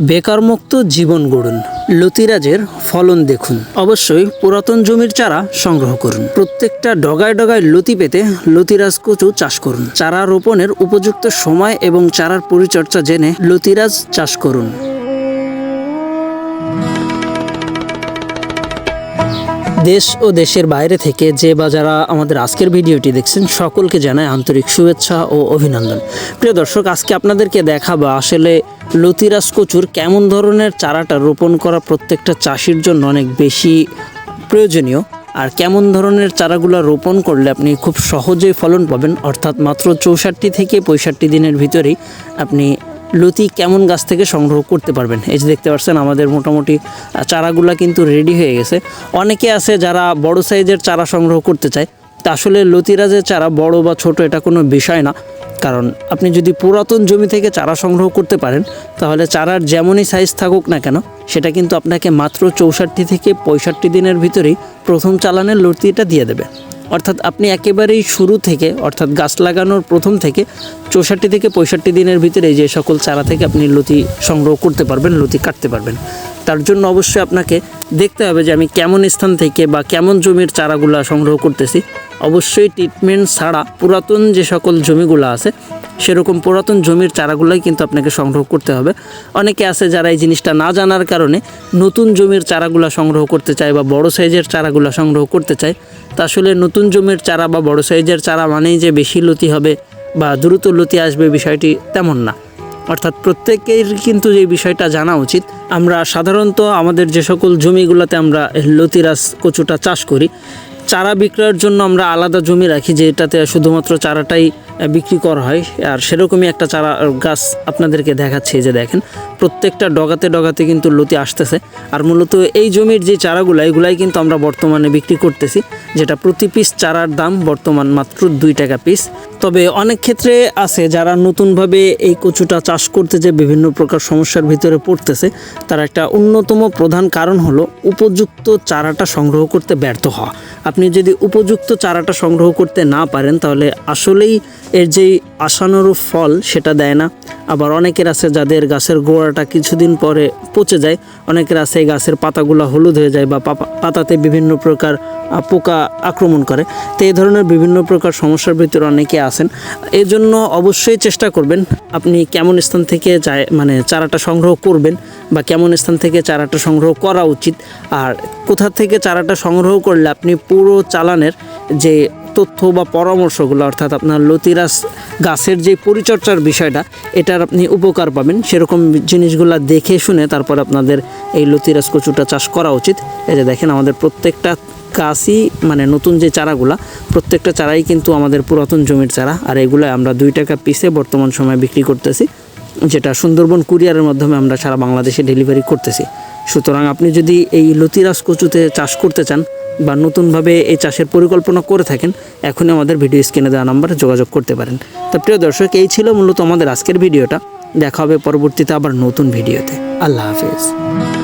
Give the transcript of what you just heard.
বেকারমুক্ত জীবন গড়ুন। লতিরাজের ফলন দেখুন। অবশ্যই পুরাতন জমির চারা সংগ্রহ করুন। প্রত্যেকটা ডগায় ডগায় লতি পেতে লতিরাজ কচু চাষ করুন। চারা রোপণের উপযুক্ত সময় এবং চারার পরিচর্যা জেনে লতিরাজ চাষ করুন। দেশ ও দেশের বাইরে থেকে যে বা যারা আমাদের আজকের ভিডিওটি দেখছেন, সকলকে জানায় আন্তরিক শুভেচ্ছা ও অভিনন্দন। প্রিয় দর্শক, আজকে আপনাদেরকে দেখাবো আসলে লতিরাজ কচুর কেমন ধরনের চারাটা রোপণ করা প্রত্যেকটা চাষির জন্য অনেক বেশি প্রয়োজনীয়? আর কেমন ধরনের চারাগুলো রোপণ করলে আপনি খুব সহজেই ফলন পাবেন? অর্থাৎ মাত্র চৌষট্টি থেকে পঁয়ষট্টি দিনের ভিতরেই আপনি লতি কেমন গাছ থেকে সংগ্রহ করতে পারবেন? এই যে দেখতে পাচ্ছেন, আমাদের মোটামুটি চারাগুলা কিন্তু রেডি হয়ে গেছে। অনেকে আছে যারা বড় সাইজের চারা সংগ্রহ করতে চায়। তা আসলে লতিরাজের চারা বড় বা ছোট এটা কোনো বিষয় না। কারণ আপনি যদি পুরাতন জমি থেকে চারা সংগ্রহ করতে পারেন, তাহলে চারার যেমনই সাইজ থাকুক না কেন, সেটা কিন্তু আপনাকে মাত্র চৌষট্টি থেকে পঁয়ষট্টি দিনের ভিতরেই প্রথম চালানের লতিটা দিয়ে দেবে। অর্থাৎ আপনি একেবারেই শুরু থেকে, অর্থাৎ গাছ লাগানোর প্রথম থেকে চৌষট্টি থেকে পঁয়ষট্টি দিনের ভিতরে যে সকল চারা থেকে আপনি লতি সংগ্রহ করতে পারবেন, লতি কাটতে পারবেন। তার জন্য অবশ্যই আপনাকে দেখতে হবে যে আমি কেমন স্থান থেকে বা কেমন জমির চারাগুলা সংগ্রহ করতেছি। অবশ্যই ট্রিটমেন্ট ছাড়া পুরাতন যে সকল জমিগুলো আছে, সেরকম পুরাতন জমির চারাগুলোই কিন্তু আপনাকে সংগ্রহ করতে হবে। অনেকে আছে যারা এই জিনিসটা না জানার কারণে নতুন জমির চারাগুলো সংগ্রহ করতে চায় বা বড় সাইজের চারাগুলো সংগ্রহ করতে চায়। তা আসলে নতুন জমির চারা বা বড় সাইজের চারা মানেই যে বেশি লতি হবে বা দ্রুত লতি আসবে বিষয়টি তেমন না। অর্থাৎ প্রত্যেকের কিন্তু এই বিষয়টা জানা উচিত, আমরা সাধারণত আমাদের যে সকল জমিগুলোতে আমরা লতিরাজ কচুটা চাষ করি চারা বিক্রয়ের জন্য আমরা আলাদা জমি রাখি যেটাতে শুধুমাত্র চারাটাই বিক্রি করা হয়। আর সেরকমই একটা চারা গাছ আপনাদেরকে দেখাচ্ছি যে দেখেন, প্রত্যেকটা ডগাতে ডগাতে কিন্তু লতি আসতেছে। আর মূলত এই জমির যে চারাগুলো, এগুলাই কিন্তু আমরা বর্তমানে বিক্রি করতেছি, যেটা প্রতি পিস চারার দাম বর্তমান মাত্র দুই টাকা পিস তবে অনেক ক্ষেত্রে আছে যারা নতুনভাবে এই কচুটা চাষ করতে যে বিভিন্ন প্রকার সমস্যার ভিতরে পড়তেছে, তার একটা অন্যতম প্রধান কারণ হলো উপযুক্ত চারাটা সংগ্রহ করতে ব্যর্থ হওয়া। আপনি যদি উপযুক্ত চারাটা সংগ্রহ করতে না পারেন, তাহলে আসলেই এর যেই আশানুরূপ ফল সেটা দেয় না। আবার অনেকের আছে যাদের গাছের গোড়াটা কিছুদিন পরে পচে যায়, অনেকের আছে এই গাছের পাতাগুলো হলুদ হয়ে যায় বা পাতাতে বিভিন্ন প্রকার পোকা আক্রমণ করে। তো এই ধরনের বিভিন্ন প্রকার সমস্যার ভিতরে অনেকে আছেন। এই জন্য অবশ্যই চেষ্টা করবেন আপনি কেমন স্থান থেকে মানে চারাটা সংগ্রহ করবেন বা কেমন স্থান থেকে চারাটা সংগ্রহ করা উচিত। আর কোথা থেকে চারাটা সংগ্রহ করলে আপনি পুরো চালানের যে তথ্য বা পরামর্শগুলো, অর্থাৎ আপনার লতিরাস গাছের যে পরিচর্যার বিষয়টা, এটার আপনি উপকার পাবেন। সেরকম জিনিসগুলো দেখে শুনে তারপর আপনাদের এই লতিরাস কচুটা চাষ করা উচিত। এই যে দেখেন, আমাদের প্রত্যেকটা গাছই মানে নতুন যে চারাগুলা, প্রত্যেকটা চারাই কিন্তু আমাদের পুরাতন জমির চারা। আর এগুলো আমরা দুই টাকা পিসে বর্তমান সময়ে বিক্রি করতেছি। যেটা সুন্দরবন কুরিয়ারের মাধ্যমে আমরা সারা বাংলাদেশে ডেলিভারি করতেছি। সুতরাং আপনি যদি এই লতিরাস কচুতে চাষ করতে চান বা নতুনভাবে এই চাষের পরিকল্পনা করে থাকেন, এখনই আমাদের ভিডিও স্ক্রিনে দেওয়া নাম্বারে যোগাযোগ করতে পারেন। তো প্রিয় দর্শক, এই ছিল মূলত আমাদের আজকের ভিডিওটা। দেখা হবে পরবর্তীতে আবার নতুন ভিডিওতে। আল্লাহ হাফিজ।